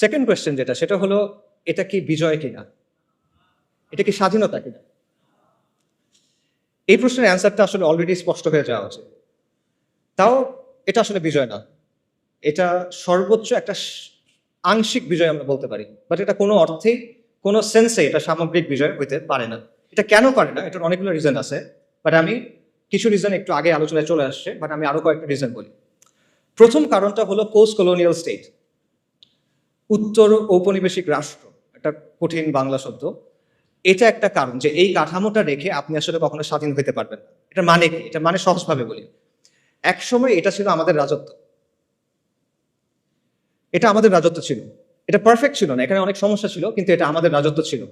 Second question যেটা, সেটা হলো, এটা কি বিজয় কিনা? এটা কি স্বাধীনতা কিনা? এই প্রশ্নের অ্যান্সারটা আসলে অলরেডি স্পষ্ট হয়ে যাওয়া উচিত। তাও এটা আসলে বিজয় না। এটা সর্বোচ্চ একটা আংশিক বিজয় আমরা বলতে পারি। বাট এটা কোনো অর্থেই, কোনো সেন্সে এটা সামগ্রিক বিজয় হইতে পারে না। এটা কেন পারে না? এটার অনেকগুলো রিজন আছে। বাট আমি, কিছু রিজন একটু আগে আলোচনায় চলে আসছে। বাট আমি আরও কয়েকটা রিজন বলি। প্রথম কারণটা হলো পোস্ট কলোনিয়াল স্টেট উত্তর ঔপনিবেশিক রাষ্ট্র, একটা কঠিন বাংলা শব্দ, এটা একটা কারণ যে এই কাঠামোটা রেখে আপনি আসলে কখনো স্বাধীন হতে পারবেন এটা মানে কি? এটা মানে সহজভাবে বলি। একসময় এটা ছিল আমাদের রাজত্ব। এটা আমাদের রাজত্ব ছিল। এটা পারফেক্ট ছিল না, এখানে অনেক সমস্যা ছিল, কিন্তু এটা আমাদের রাজত্ব ছিল।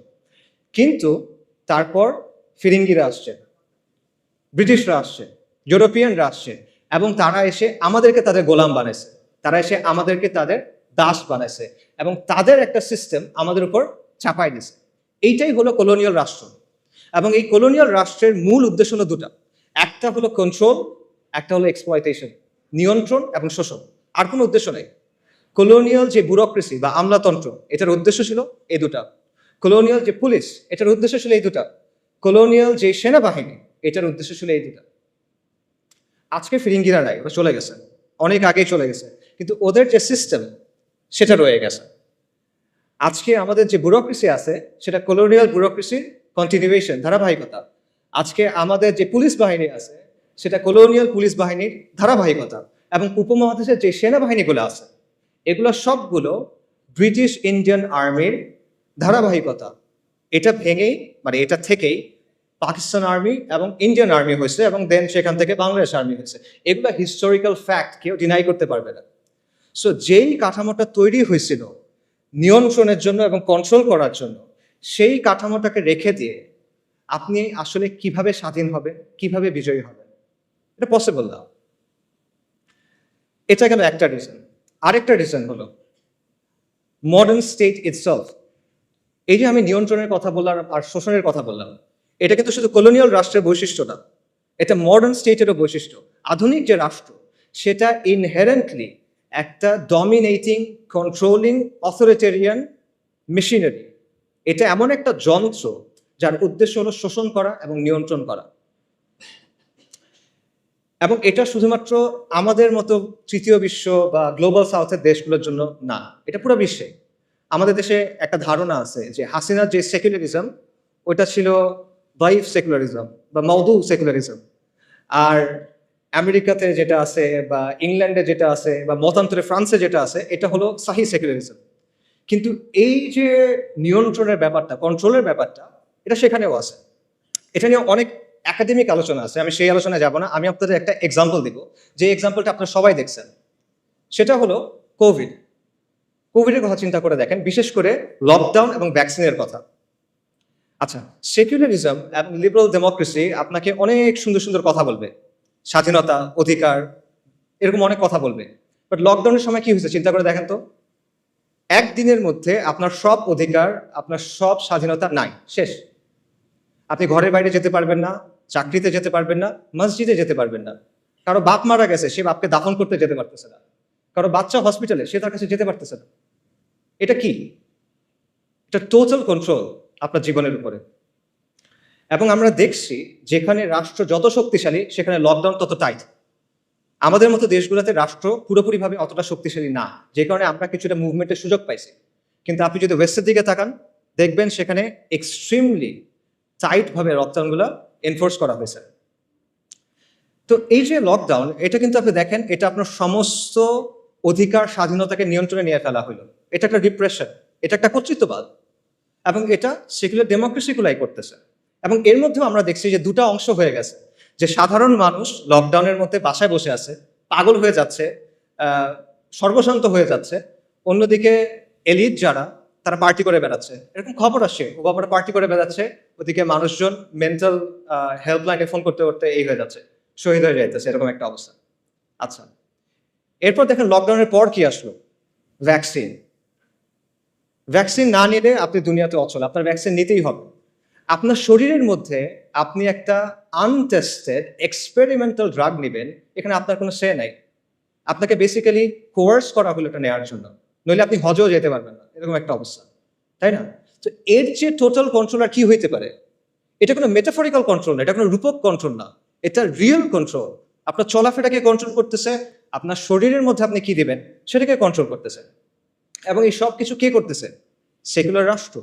কিন্তু তারপর ফিরিঙ্গিরা আসছে, ব্রিটিশরা আসছে, ইউরোপিয়ানরা আসছে, এবং তারা এসে আমাদেরকে তাদের গোলাম বানাইছে। তারা এসে আমাদেরকে তাদের দাস বানাইছে। এবং তাদের একটা সিস্টেম আমাদের উপর চাপাই দিছে এইটাই হলো কলোনিয়াল রাষ্ট্র। এবং এই কলোনিয়াল রাষ্ট্রের মূল উদ্দেশ্য হলো দুটা। একটা হলো কন্ট্রোল একটা হলো এক্সপ্লয়টেশন নিয়ন্ত্রণ এবং শোষণ। আর কোনো উদ্দেশ্য নেই। কলোনিয়াল যে ব্যুরোক্রেসি বা আমলাতন্ত্র, এটার উদ্দেশ্য ছিল এই দুটা। কলোনিয়াল যে পুলিশ এটার উদ্দেশ্য ছিল এই দুটা। কলোনিয়াল যে সেনাবাহিনী, এটার উদ্দেশ্য ছিল এই দুটা। আজকে ফিরিঙ্গিরা নাই, ওরা চলে গেছে। অনেক আগেই চলে গেছে। কিন্তু ওদের যে সিস্টেম সেটা রয়ে গেছে। আজকে আমাদের যে ব্যুরোক্রেসি আছে, সেটা কলোনিয়াল ব্যুরোক্রেসির কন্টিনিউয়েশন ধারাবাহিকতা। আজকে আমাদের যে পুলিশ বাহিনী আছে, সেটা কলোনিয়াল পুলিশ বাহিনীর ধারাবাহিকতা এবং উপমহাদেশের যে সেনাবাহিনীগুলো আছে, এগুলো সবগুলো ব্রিটিশ ইন্ডিয়ান আর্মির ধারাবাহিকতা। এটা ভেঙেই মানে এটা থেকেই পাকিস্তান আর্মি এবং ইন্ডিয়ান আর্মি হয়েছে এবং দেন সেখান থেকে বাংলাদেশ আর্মি হয়েছে। এগুলো হিস্টোরিক্যাল ফ্যাক্ট কেউ ডিনাই করতে পারবে না। সো যেই কাঠামোটা তৈরি হয়েছিল নিয়ন্ত্রণের জন্য এবং কন্ট্রোল করার জন্য, সেই কাঠামোটাকে রেখে দিয়ে আপনি আসলে কীভাবে স্বাধীন হবেন, কীভাবে বিজয়ী হবেন? এটা পসিবল না। এটা গেল একটা রিজন আরেকটা রিজন হলো মডার্ন স্টেট ইটসেলফ এই যে আমি নিয়ন্ত্রণের কথা বললাম আর শোষণের কথা বললাম, এটা কিন্তু শুধু কলোনিয়াল রাষ্ট্রের বৈশিষ্ট্য না, এটা মডার্ন স্টেটেরও বৈশিষ্ট্য। আধুনিক যে রাষ্ট্র, সেটা ইনহেরেন্টলি একটা ডমিনেটিং কন্ট্রোলিং অথরিটেরিয়ান মেশিনারি এটা এমন একটা যন্ত্র যার উদ্দেশ্য হলো শোষণ করা এবং নিয়ন্ত্রণ করা। এবং এটা শুধুমাত্র আমাদের মতো তৃতীয় বিশ্ব বা গ্লোবাল সাউথের দেশগুলোর জন্য না, এটা পুরো বিশ্বে। আমাদের দেশে একটা ধারণা আছে যে হাসিনার যে সেকুলারিজম ওইটা ছিল বাইফ সেকুলারিজম বা মৌদু সেকুলারিজম আর আমেরিকাতে যেটা আছে বা ইংল্যান্ডে যেটা আছে বা মতান্তরে ফ্রান্সে যেটা আছে, এটা হলো সাহি সেকুলারিজম কিন্তু এই যে নিয়ন্ত্রণের ব্যাপারটা কন্ট্রোলের ব্যাপারটা, এটা সেখানেও আছে। এটা নিয়ে অনেক একাডেমিক আলোচনা আছে, আমি সেই আলোচনায় যাব না। আমি আপনাদের একটা এক্সাম্পল দিব। যে এক্সাম্পলটা আপনারা সবাই দেখছেন, সেটা হলো কোভিড কোভিডের কথা চিন্তা করে দেখেন, বিশেষ করে লকডাউন এবং ভ্যাকসিনের কথা। আচ্ছা সেকুলারিজম এবং লিবারাল ডেমোক্রেসি আপনাকে অনেক সুন্দর সুন্দর কথা বলবে। স্বাধীনতা, অধিকার, এরকম অনেক কথা বলবে। বাট লকডাউনের সময় কি হয়েছে? চিন্তা করে দেখেন তো। একদিনের মধ্যে আপনার সব অধিকার, আপনার সব স্বাধীনতা নাই। শেষ। আপনি ঘরের বাইরে যেতে পারবেন না, চাকরিতে যেতে পারবেন না, মসজিদে যেতে পারবেন না। কারও বাপ মারা গেছে, সে বাপকে দাফন করতে যেতে পারতেছে না। কারও বাচ্চা হসপিটালে সে তার কাছে যেতে পারতেছে না। এটা কি? এটা টোটাল কন্ট্রোল আপনার জীবনের উপরে। এবং আমরা দেখছি যেখানে রাষ্ট্র যত শক্তিশালী, সেখানে লকডাউন তত টাইট আমাদের মতো দেশগুলোতে রাষ্ট্র পুরোপুরিভাবে অতটা শক্তিশালী না, যে কারণে আমরা কিছুটা মুভমেন্টের সুযোগ পাইছি। কিন্তু আপনি যদি ওয়েস্টের দিকে তাকান, দেখবেন সেখানে এক্সট্রিমলি টাইটভাবে লকডাউনগুলো এনফোর্স করা হয়েছে। তো এই যে লকডাউন এটা কিন্তু আপনি দেখেন, এটা আপনার সমস্ত অধিকার স্বাধীনতাকে নিয়ন্ত্রণে নিয়ে ফেলা হলো এটা একটা ডিপ্রেশন এটা একটা কর্তৃত্ববাদ। এবং এটা সেগুলো ডেমোক্রেসিগুলাই করতেছে। এবং এর মধ্যেও আমরা দেখছি যে দুটো অংশ হয়ে গেছে। যে সাধারণ মানুষ লকডাউনের মধ্যে বাসায় বসে আছে, পাগল হয়ে যাচ্ছে সর্বশান্ত হয়ে যাচ্ছে। অন্যদিকে এলিট যারা, তারা পার্টি করে বেড়াচ্ছে। এরকম খবর আসে ওবামারা পার্টি করে বেড়াচ্ছে, ওদিকে মানুষজন মেন্টাল হেল্পলাইনে ফোন করতে করতে এই হয়ে যাচ্ছে, শহীদ হয়ে যাইতেছে, এরকম একটা অবস্থা। আচ্ছা এরপর দেখেন লকডাউনের পর কি আসলো? ভ্যাকসিন ভ্যাকসিন না নিলে আপনি দুনিয়াতে অচল, আপনার ভ্যাকসিন নিতেই হবে। আপনার শরীরের মধ্যে আপনি একটা আনটেস্টেড এক্সপেরিমেন্টাল ড্রাগ নেবেন, এখানে আপনার কোনো সে নাই। আপনাকে বেসিক্যালি কোয়ার্স করা হলো এটা নেওয়ার জন্য। নইলে আপনি হজেও যেতে পারবেন না, এরকম একটা অবস্থা। তাই না? তো এর যে টোটাল কন্ট্রোল আর কি হইতে পারে, এটা কোনো মেটাফরিক্যাল কন্ট্রোল না, এটা কোনো রূপক কন্ট্রোল না, এটা রিয়েল কন্ট্রোল আপনার চলাফেরাকে কন্ট্রোল করতেছে, আপনার শরীরের মধ্যে আপনি কি দেবেন, সেটাকে কন্ট্রোল করতেছে। এবং এই সব কিছু কে করতেছে? সেকুলার রাষ্ট্র।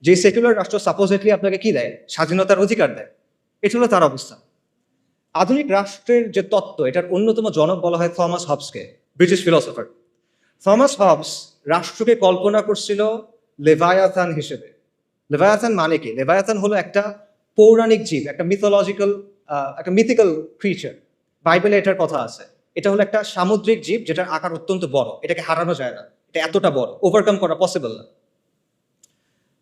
যে সেকুলার রাষ্ট্র সাপোজিটলি আপনাকে কি দেয়? স্বাধীনতার অধিকার দেয়। এটা হলো তার অবস্থা। আধুনিক রাষ্ট্রের যে তত্ত্ব, এটার অন্যতম জনক বলা হয় থমাস হবসকে, ব্রিটিশ ফিলসফার থমাস হবস রাষ্ট্রকে কল্পনা করছিল লেভায়াথান হিসেবে। লেভায়াথান মানে কি? লেভায়াথান হলো একটা পৌরাণিক জীব, একটা মিথোলজিক্যাল একটা মিথিক্যাল ক্রিচার বাইবেলে এটার কথা আছে। এটা হলো একটা সামুদ্রিক জীব, যেটার আকার অত্যন্ত বড়। এটাকে হারানো যায় না। এটা এতটা বড়। ওভারকাম করা পসিবল না।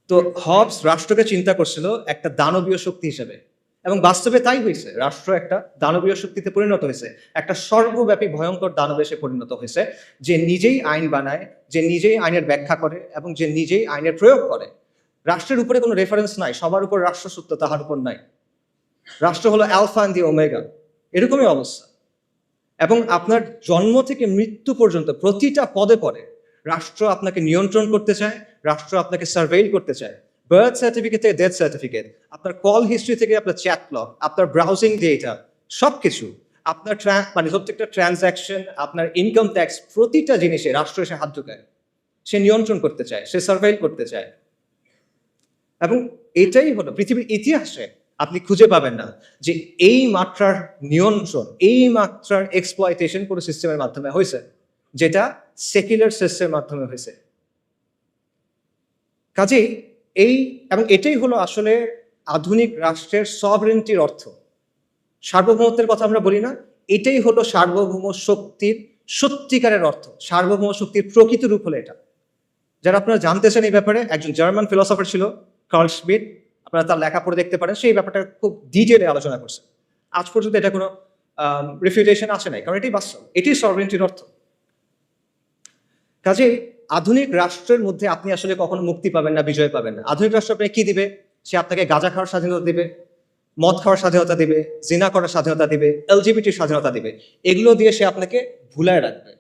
তো হবস রাষ্ট্রকে চিন্তা করছিল একটা দানবীয় শক্তি হিসেবে। এবং বাস্তবে তাই হয়েছে। রাষ্ট্র একটা দানবীয় শক্তিতে পরিণত হয়েছে। একটা সর্বব্যাপী ভয়ঙ্কর দানবে সে পরিণত হয়েছে, যে নিজেই আইন বানায়, যে নিজেই আইনের ব্যাখ্যা করে, এবং যে নিজেই আইনের প্রয়োগ করে। রাষ্ট্রের উপরে কোনো রেফারেন্স নাই। সবার উপর রাষ্ট্রসূত্র তাহার উপর নাই। রাষ্ট্র হলো অ্যালফা দি ওমেগা এরকমই অবস্থা। এবং আপনার জন্ম থেকে মৃত্যু পর্যন্ত প্রতিটা পদে পদে রাষ্ট্র আপনাকে নিয়ন্ত্রণ করতে চায় রাষ্ট্র আপনাকে সার্ভেইল করতে চায়। বার্থ সার্টিফিকেট থেকে ডেথ সার্টিফিকেট আপনার কল হিস্ট্রি থেকে আপনার চ্যাট আপনার ব্রাউজিং ডেটা সব কিছু আপনার মানে প্রত্যেকটা ট্রানজ্যাকশন আপনার ইনকাম ট্যাক্স প্রতিটা জিনিসে রাষ্ট্র এসে হাত ঢুকায়। সে নিয়ন্ত্রণ করতে চায়, সে সার্ভেইল করতে চায়। এবং এটাই হলো পৃথিবীর ইতিহাসে আপনি খুঁজে পাবেন না যে এই মাত্রার নিয়ন্ত্রণ, এই মাত্রার এক্সপ্লয়টেশন কোনো সিস্টেমের মাধ্যমে হয়েছে, যেটা সেকুলার সিস্টেমের মাধ্যমে হয়েছে। কাজেই এই এবং এটাই হলো আসলে আধুনিক রাষ্ট্রের সভরেন্টির অর্থ। সার্বভৌমত্বের কথা আমরা বলি না, এটাই হলো সার্বভৌম শক্তির সত্যিকারের অর্থ। সার্বভৌম শক্তির প্রকৃত রূপ হলো এটা। যারা আপনারা জানতে চান এই ব্যাপারে, একজন জার্মান ফিলোসফার ছিল কার্ল স্মিথ আপনারা তার লেখা পড়ে দেখতে পারেন, সেই ব্যাপারটা খুব ডিটেলে আলোচনা করছে। আজ পর্যন্ত এটা কোনো রিফিউটেশন আসে নাই, কারণ এটাই বাস্তব এটি সরভেন্টির অর্থ। কাজে আধুনিক রাষ্ট্রের মধ্যে আপনি আসলে কখনো মুক্তি পাবেন না, বিজয় পাবেন না। আধুনিক রাষ্ট্র আপনাকে কি দিবে? সে আপনাকে গাঁজা খাওয়ার স্বাধীনতা দিবে, মদ খাওয়ার স্বাধীনতা দিবে, জিনা করার স্বাধীনতা দিবে এলজিবিটির স্বাধীনতা দিবে। এগুলো দিয়ে সে আপনাকে ভুলায় রাখবে।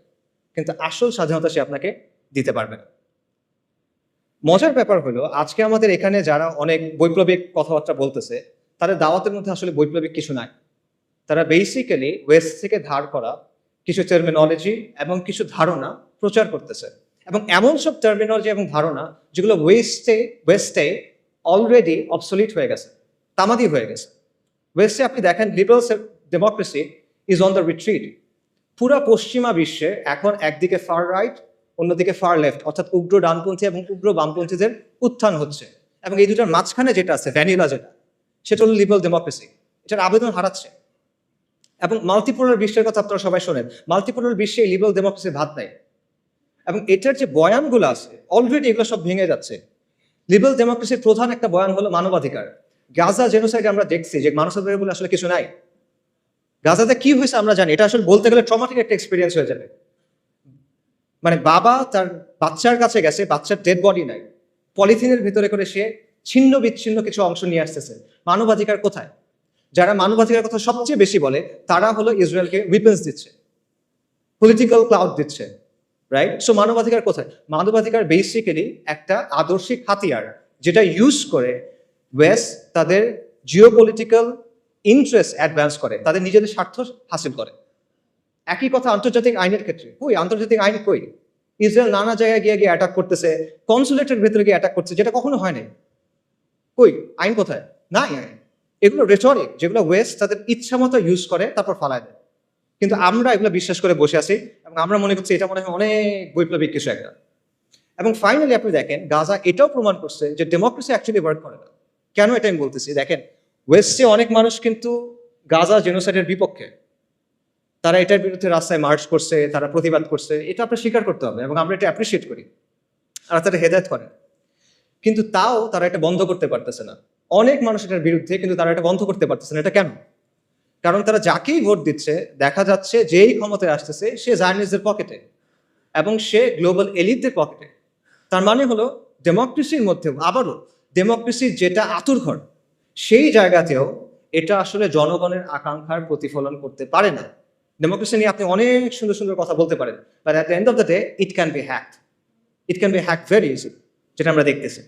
কিন্তু আসল স্বাধীনতা সে আপনাকে দিতে পারবে না। মজার ব্যাপার হলো, আজকে আমাদের এখানে যারা অনেক বৈপ্লবিক কথাবার্তা বলতেছে, তাদের দাওয়াতের মধ্যে আসলে বৈপ্লবিক কিছু নাই। তারা বেসিক্যালি ওয়েস্ট থেকে ধার করা কিছু টার্মিনোলজি এবং কিছু ধারণা প্রচার করতেছে। এবং এমন সব টার্মিনোলজি এবং ধারণা যেগুলো ওয়েস্টে ওয়েস্টে অলরেডি অবসলিট হয়ে গেছে, তামাদি হয়ে গেছে। ওয়েস্টে আপনি দেখেন liberal democracy is on the retreat পুরা পশ্চিমা বিশ্বে এখন একদিকে ফার রাইট অন্যদিকে ফার লেফট অর্থাৎ উগ্র ডানপন্থী এবং উগ্র বামপন্থীদের উত্থান হচ্ছে। এবং এই দুটার মাঝখানে যেটা আছে ভ্যানিলা যেটা, সেটা হলো লিবারাল ডেমোক্রেসি এটার আবেদন হারাচ্ছে। এবং মাল্টিপোলার বিশ্বের কথা আপনারা সবাই শোনেন। মাল্টিপোলার বিশ্বে লিবারাল ডেমোক্রেসির ভাত নেই। এবং এটার যে বয়ানগুলো আছে অলরেডি এগুলো সব ভেঙে যাচ্ছে। লিবারাল ডেমোক্রেসির প্রধান একটা বয়ান হলো মানবাধিকার। গাজা জেনোসাইডে আমরা দেখছি যে মানবাধিকার বলে আসলে কিছু নাই। গাজাতে কি হয়েছে আমরা জানি, এটা আসলে বলতে গেলে ট্রমাটিক একটা এক্সপিরিয়েন্স হয়ে যাবে। মানে বাবা তার বাচ্চার কাছে গেছে, বাচ্চার ডেড বডি নাই। পলিথিনের ভিতরে করে সে ছিন্ন বিচ্ছিন্ন কিছু অংশ নিয়ে আসতেছে। মানবাধিকার কোথায়? যারা মানবাধিকার কথা সবচেয়ে বেশি বলে, তারা হলো ইসরায়েলকে উইপেন্স দিচ্ছে। পলিটিক্যাল ক্লাউড দিচ্ছে। রাইট সো মানবাধিকার কোথায়? মানবাধিকার বেসিক্যালি একটা আদর্শিক হাতিয়ার যেটা ইউজ করে ওয়েস্ট তাদের জিও পলিটিক্যাল ইন্টারেস্ট অ্যাডভান্স করে, তাদের নিজেদের স্বার্থ হাসিল করে। একই কথা আন্তর্জাতিক আইনের ক্ষেত্রে। কই? আন্তর্জাতিক আইন কই? ইসরায়েল নানা জায়গায় গিয়ে গিয়ে অ্যাটাক করতেছে কনসুলেটের ভেতরে গিয়ে অ্যাটাক করছে যেটা কখনো হয় নাই। কই? আইন কোথায়? নাই আইন। এগুলো রেটরিক যেগুলো ওয়েস্ট তাদের ইচ্ছা মতো ইউজ করে, তারপর ফালায় দেয়। কিন্তু আমরা এগুলো বিশ্বাস করে বসে আছি আমরা মনে করছি এটা মনে হয় অনেক বৈপ্লবিক কিছু একটা। এবং ফাইনালি আপনি দেখেন, গাজা এটাও প্রমাণ করছে যে ডেমোক্রেসি অ্যাকচুয়ালি ওয়ার্ক করে না। কেন এটা আমি বলতেছি? দেখেন ওয়েস্টে অনেক মানুষ কিন্তু গাজা জেনোসাইডের বিপক্ষে। তারা এটার বিরুদ্ধে রাস্তায় মার্চ করছে, তারা প্রতিবাদ করছে, এটা আপনার স্বীকার করতে হবে এবং আমরা এটা অ্যাপ্রিসিয়েট করি। আর তারা হেদায়ত করেন। কিন্তু তাও তারা এটা বন্ধ করতে পারতেছে না। অনেক মানুষ এটার বিরুদ্ধে কিন্তু তারা এটা বন্ধ করতে পারতেছে না। এটা কেন? কারণ তারা যাকেই ভোট দিচ্ছে, দেখা যাচ্ছে যেই ক্ষমতায় আসতেছে, সে জার্নিস্টদের পকেটে এবং সে গ্লোবাল এলিটদের পকেটে। তার মানে হলো, ডেমোক্রেসির মধ্যেও আবারও ডেমোক্রেসির যেটা আতুর ঘর, সেই জায়গাতেও এটা আসলে জনগণের আকাঙ্ক্ষার প্রতিফলন করতে পারে না। ডেমোক্রেসি নিয়ে আপনি অনেক সুন্দর সুন্দর কথা বলতে পারেন but at the end of the day it can be hack it can be hack very easy যেটা আমরা দেখতেছি।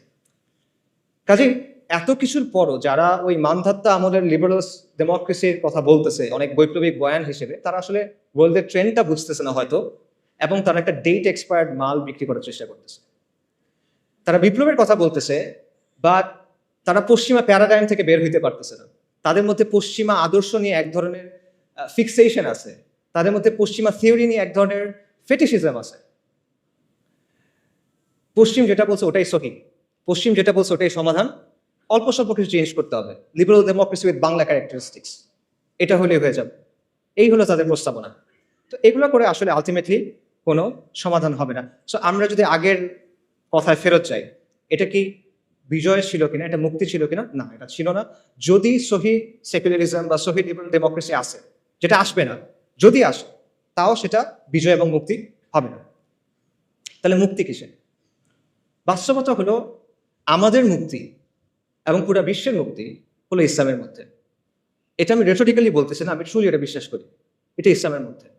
কাজে এত কিছুর পরও যারা ওই মানধাত্তা আমলের লিবারালস ডেমোক্রেসির কথা বলতেছে, অনেক বৈপ্লবিক বয়ান হিসেবে, তারা আসলে ওয়ার্ল্ডের ট্রেন্ডটা বুঝতেছে না হয়তো, এবং তারা একটা ডেট এক্সপায়ার্ড মাল বিক্রি করার চেষ্টা করতেছে। তারা বিপ্লবের কথা বলতেছে বাট তারা পশ্চিমা প্যারাডাইম থেকে বের হইতে পারতেছে না। তাদের মধ্যে পশ্চিমা আদর্শ নিয়ে এক ধরনের ফিক্সেশন আছে। তাদের মধ্যে পশ্চিমা থিওরি নিয়ে এক ধরনের ফেটিসিজম আছে। পশ্চিম যেটা বলছে ওটাই সহি পশ্চিম যেটা বলছে ওটাই সমাধান। অল্প স্বল্প কিছু চেঞ্জ করতে হবে। Liberal democracy with Bangla characteristics এটা হলে হয়ে যাবে। এই হলো তাদের প্রস্তাবনা। তো এগুলো করে আসলে আলটিমেটলি কোনো সমাধান হবে না। সো আমরা যদি আগের কথায় ফেরত যাই, এটা কি বিজয় ছিল কিনা, এটা মুক্তি ছিল কিনা? না, এটা ছিল না। যদি সহি সেকুলারিজম বা সহি লিবারাল ডেমোক্রেসি আসে, যেটা আসবে না, যদি আসে, তাও সেটা বিজয় এবং মুক্তি হবে না। তাহলে মুক্তি কিসে বাস্তবতা হলো আমাদের মুক্তি এবং পুরা বিশ্বের মুক্তি হলো ইসলামের মধ্যে। এটা আমি রেটোরিক্যালি বলতেছি না, আমি ট্রুলি এটা বিশ্বাস করি। এটা ইসলামের মধ্যে।